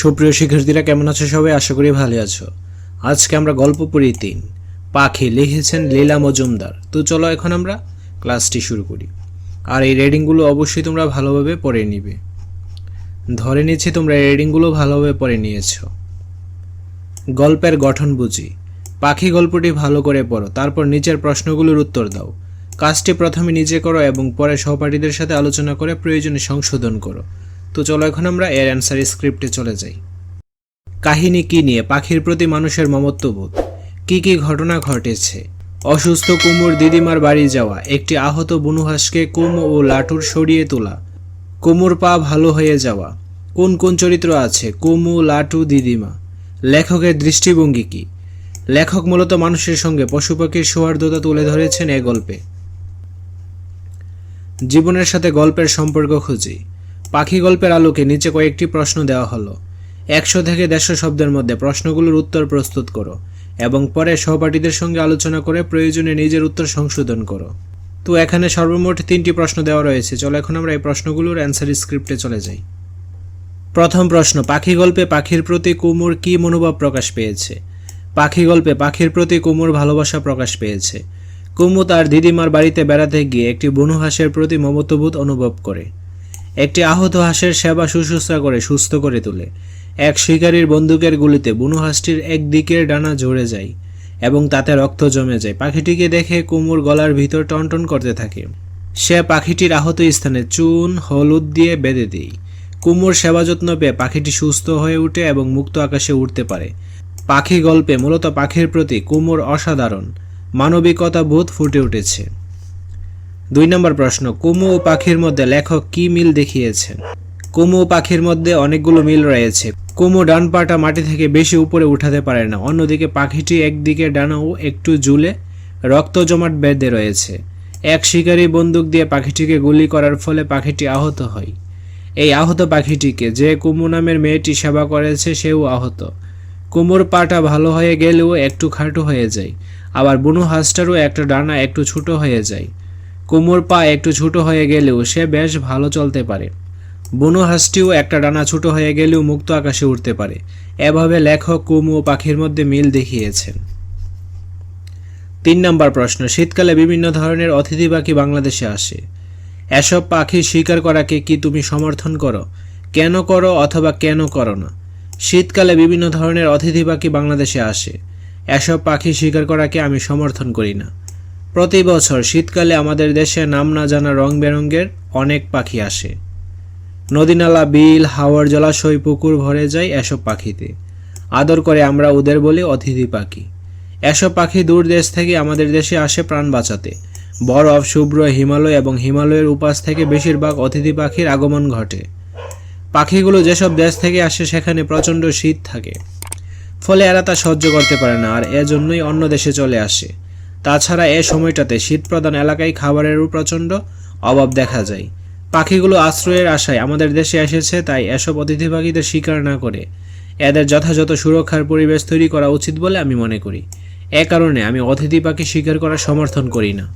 সুপ্রিয় শিক্ষার্থীরা, কেমন আছো সবাই? আশা করি ভালো আছো। আজকে আমরা গল্প পড়ি তিন। পাখি লিখেছেন লীলা মজুমদার। তো চলো এখন আমরা ক্লাসটি শুরু করি। আর এই রেডিংগুলো অবশ্যই তোমরা ভালোভাবে পড়ে নিবে। ধরে নিচ্ছি তোমরা রেডিংগুলো ভালোভাবে পড়ে নিয়েছো। গল্পের গঠন বুঝি। পাখি গল্পটি ভালো করে পড়ো, তারপর নিচের প্রশ্নগুলোর উত্তর দাও। কাজটি প্রথমে নিজে করো এবং পরে সহপাঠীদের সাথে আলোচনা করে প্রয়োজনে সংশোধন করো। তো চলো এখন আমরা এর অ্যান্সার স্ক্রিপ্টে চলে যাই। কাহিনী কি নিয়ে পাখির প্রতি মানুষের মমত্ববোধ? কি কি ঘটনা ঘটেছে? অসুস্থ কুমুর দিদিমার বাড়ি যাওয়া, একটি আহত বুনুহাসকে কুমু ও লাটুর সরিয়ে তোলা, কুমুর পা ভালো হয়ে যাওয়া, কোন কোন চরিত্র আছে, কুমু লাটু দিদিমা? লেখকের দৃষ্টিভঙ্গি কি? লেখক মূলত মানুষের সঙ্গে পশু পাখির সৌহার্দ্যতা তুলে ধরেছেন এ গল্পে। জীবনের সাথে গল্পের সম্পর্ক খুঁজি। পাখি গল্পের আলোকে নিচে কয়েকটি প্রশ্ন দেওয়া হলো। একশো থেকে দেড়শো শব্দের মধ্যে প্রশ্নগুলোর উত্তর প্রস্তুত করো এবং পরে সহপাঠীদের সঙ্গে আলোচনা করে প্রয়োজনে নিজের উত্তর সংশোধন করো। তো এখানে সর্বমোট তিনটি প্রশ্ন দেওয়া রয়েছে। চলো এখন আমরা এই প্রশ্নগুলোর অ্যান্সার স্ক্রিপ্টে চলে যাই। প্রথম প্রশ্ন, পাখি গল্পে পাখির প্রতি কুমুর কী মনোভাব প্রকাশ পেয়েছে? পাখি গল্পে পাখির প্রতি কুমুর ভালোবাসা প্রকাশ পেয়েছে। কুমু তার দিদিমার বাড়িতে বেড়াতে গিয়ে একটি বনু হাঁসের প্রতি মমত্ববোধ অনুভব করে। একটি আহত হাঁসের সেবা শুশ্রূষা করে, সুস্থ করে তোলে। এক শিকারীর বন্দুকের গুলিতে বুনো হাঁসটির একদিকের ডানা ঝরে যায় এবং তাতে রক্ত জমে যায়। পাখিটিকে দেখে কুমুর গলার ভিতর টনটন করতে থাকে। সে পাখিটির আহত স্থানে চুন, হলুদ দিয়ে বেঁধে দেয়। কুমুর সেবা যত্ন পেয়ে পাখিটি সুস্থ হয়ে ওঠে এবং মুক্ত আকাশে উঠতে পারে। পাখি গল্পে মূলত পাখির প্রতি কুমুর অসাধারণ মানবিকতা বোধ ফুটে উঠেছে। দুই নম্বর প্রশ্ন, কুমু ও পাখির মধ্যে লেখক কি মিল দেখিয়েছেন? কুমু পাখির মধ্যে অনেকগুলো মিল রয়েছে। কুমু ডান পাটা মাটি থেকে বেশি উপরে উঠাতে পারে না, অন্যদিকে পাখিটি একদিকে ডানাও একটু জুলে রক্ত জমাট বেঁধে রয়েছে। এক শিকারী বন্দুক দিয়ে পাখিটিকে গুলি করার ফলে পাখিটি আহত হয়। এই আহত পাখিটিকে যে কুমু নামের মেয়েটি সেবা করেছে, সেও আহত। কুমুর পাটা ভালো হয়ে গেলেও একটু খাটো হয়ে যায়, আবার বুনো হাঁসটারও একটা ডানা একটু ছোট হয়ে যায়। কুমুর পা একটু ছোট হয়ে গেলেও সে বেশ ভালো চলতে পারে। বুনো হাঁসটিও একটা ডানা ছোট হয়ে গেলেও মুক্ত আকাশে উঠতে পারে। এভাবে লেখক, কুমু ও পাখির মধ্যে মিল দেখিয়েছেন। তিন নম্বর প্রশ্ন, শীতকালে বিভিন্ন ধরনের অতিথি পাখি বাংলাদেশে আসে। এসব পাখি শিকার করাকে কি তুমি সমর্থন করো? কেন করো অথবা কেন করো না? শীতকালে বিভিন্ন ধরনের অতিথি পাখি বাংলাদেশে আসে। এসব পাখি শিকার করাকে আমি সমর্থন করি না। প্রতি বছর শীতকালে আমাদের দেশে নাম না জানা রং বেরঙের অনেক পাখি আসে। নদীনালা, বিল, হাওয়ার জলাশয়, পুকুর ভরে যায় এসব পাখিতে। আদর করে আমরা ওদের বলি অতিথি পাখি। এসব পাখি দূর দেশ থেকে আমাদের দেশে আসে প্রাণ বাঁচাতে। বরফ, শুভ্র, হিমালয় এবং হিমালয়ের উপাস থেকে বেশিরভাগ অতিথি পাখির আগমন ঘটে। পাখিগুলো যেসব দেশ থেকে আসে সেখানে প্রচণ্ড শীত থাকে। ফলে এরা তা সহ্য করতে পারে না আর এজন্যই অন্য দেশে চলে আসে। তাছাড়া এ সময়টাতে শীতপ্রধান এলাকায় খাবারেরও প্রচণ্ড অভাব দেখা যায়। পাখিগুলো আশ্রয়ের আশায় আমাদের দেশে এসেছে, তাই এসব অতিথি পাখিদের শিকার না করে এদের যথাযথ সুরক্ষার পরিবেশ তৈরি করা উচিত বলে আমি মনে করি। এ কারণে আমি অতিথি পাখি শিকার করার সমর্থন করি না।